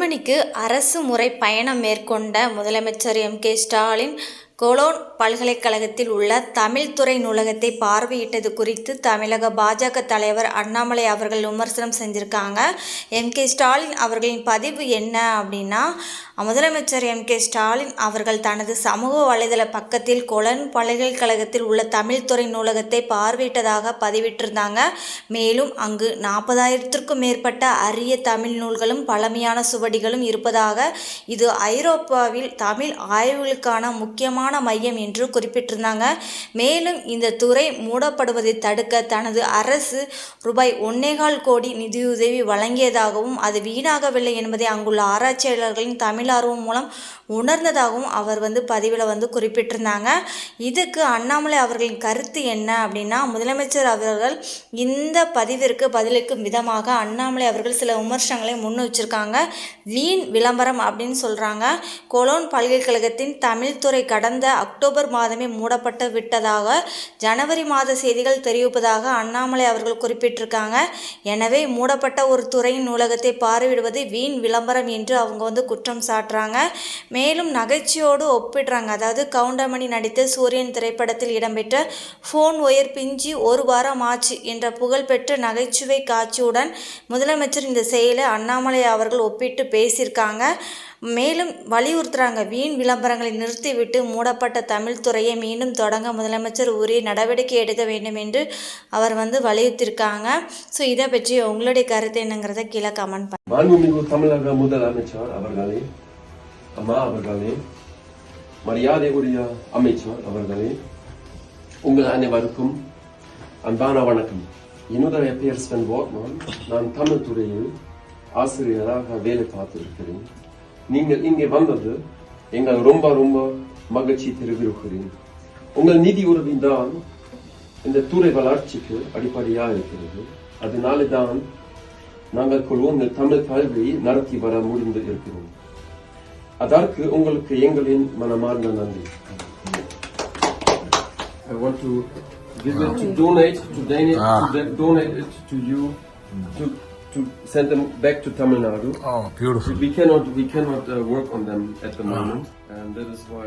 ஜெர்மனிக்கு அரசு முறை பயணம் மேற்கொண்ட முதலமைச்சர் எம் கே ஸ்டாலின் கொலோன் பல்கலைக்கழகத்தில் உள்ள தமிழ் துறை நூலகத்தை பார்வையிட்டது குறித்து தமிழக பாஜக தலைவர் அண்ணாமலை அவர்கள் விமர்சனம் செஞ்சுருக்காங்க. எம். கே. ஸ்டாலின் அவர்களின் பதிவு என்ன அப்படின்னா முதலமைச்சர் எம். கே. ஸ்டாலின் அவர்கள் தனது சமூக வலைதள பக்கத்தில் கொலன் பல்கலைக்கழகத்தில் உள்ள தமிழ் துறை நூலகத்தை பார்வையிட்டதாக பதிவிட்டிருந்தாங்க. மேலும் அங்கு நாற்பதாயிரத்திற்கும் மேற்பட்ட அரிய தமிழ் நூல்களும் பழமையான சுவடிகளும் இருப்பதாக இது ஐரோப்பாவில் தமிழ் ஆய்வுகளுக்கான முக்கியமான மையம் என்று குறிப்பிட்டிருந்தாங்க. மேலும் இந்த துறை மூடப்படுவதை தடுக்க தனது அரசு ரூபாய் ஒன்னேகால் கோடி நிதியுதவி வழங்கியதாகவும் அது வீணாகவில்லை என்பதை அங்குள்ள ஆராய்ச்சியாளர்களின் தமிழ் ஆர்வம் மூலம் உணர்ந்ததாகவும் அவர் வந்து பதிவில் வந்து குறிப்பிட்டிருந்தாங்க. இதுக்கு அண்ணாமலை அவர்களின் கருத்து என்ன அப்படின்னா முதலமைச்சர் அவர்கள் இந்த பதிவிற்கு பதிலளிக்கும் விதமாக அண்ணாமலை அவர்கள் சில விமர்சனங்களை முன் வச்சிருக்காங்க. வீண் விளம்பரம் அப்படின்னு சொல்கிறாங்க கொலோன் பல்கலைக்கழகத்தின் தமிழ்துறை கடந்த கடந்த அக்டோபர் மாதமே மூடப்பட்டு விட்டதாக ஜனவரி மாத செய்திகள் தெரிவிப்பதாக அண்ணாமலை அவர்கள் குறிப்பிட்டிருக்காங்க. எனவே மூடப்பட்ட ஒரு துறையின் நூலகத்தை பார்வையிடுவது வீண் விளம்பரம் என்று அவங்க வந்து குற்றம் சாட்டுறாங்க. மேலும் நகைச்சியோடு ஒப்பிடுறாங்க. அதாவது கவுண்டமணி நடித்த சூரியன் திரைப்படத்தில் இடம்பெற்ற ஃபோன் ஒயர் பிஞ்சி ஒரு வாரம் ஆச்சு என்ற புகழ்பெற்ற நகைச்சுவை காட்சியுடன் முதலமைச்சர் இந்த செயலை அண்ணாமலை அவர்கள் ஒப்பிட்டு பேசியிருக்காங்க. மேலும் வலியுறுத்துகிறாங்க வீண் விளம்பரங்களை நிறுத்திவிட்டு மூடப்பட்ட தமிழ் துறையை மீண்டும் தொடங்க முதலமைச்சர் உரிய நடவடிக்கை எடுக்க வேண்டும் என்று அவர் வந்து வலியுறுத்தியிருக்காங்க. ஸோ இதை பற்றி உங்களுடைய கருத்து என்னங்கிறத கீழே கமெண்ட் பண்ணுங்க மாண்புமிகு தமிழக முதலமைச்சர் அவர்களே அம்மா அவர்களே மரியாதை உரிய அமைச்சர் அவர்களே உங்கள் அனைவருக்கும் அன்பான வணக்கம். என்னுடைய பெயர் ஸ்வென் வாட்மான் நான் தமிழ் துறையில் ஆசிரியராக வேலை பார்த்திருக்கிறேன். நீங்கள் இங்கே வந்தது எங்கள் ரொம்ப ரொம்ப மகிழ்ச்சி தெரிவிக்கிறேன். உங்கள் நிதி உதவி தான் இந்த துறை வளர்ச்சிக்கு அடிப்படையாக இருக்கிறது. அதனால தான் நாங்கள் கொள்வோம் தமிழ் கல்வி நடத்தி வர முடிந்து இருக்கிறோம். அதற்கு உங்களுக்கு எங்களின் மனமார்ந்த நன்றி. I want to give it to donate to donate to donate it to you to to send them back to Tamil Nadu. Oh, beautiful. We cannot we cannot uh, work on them at the moment, and that is why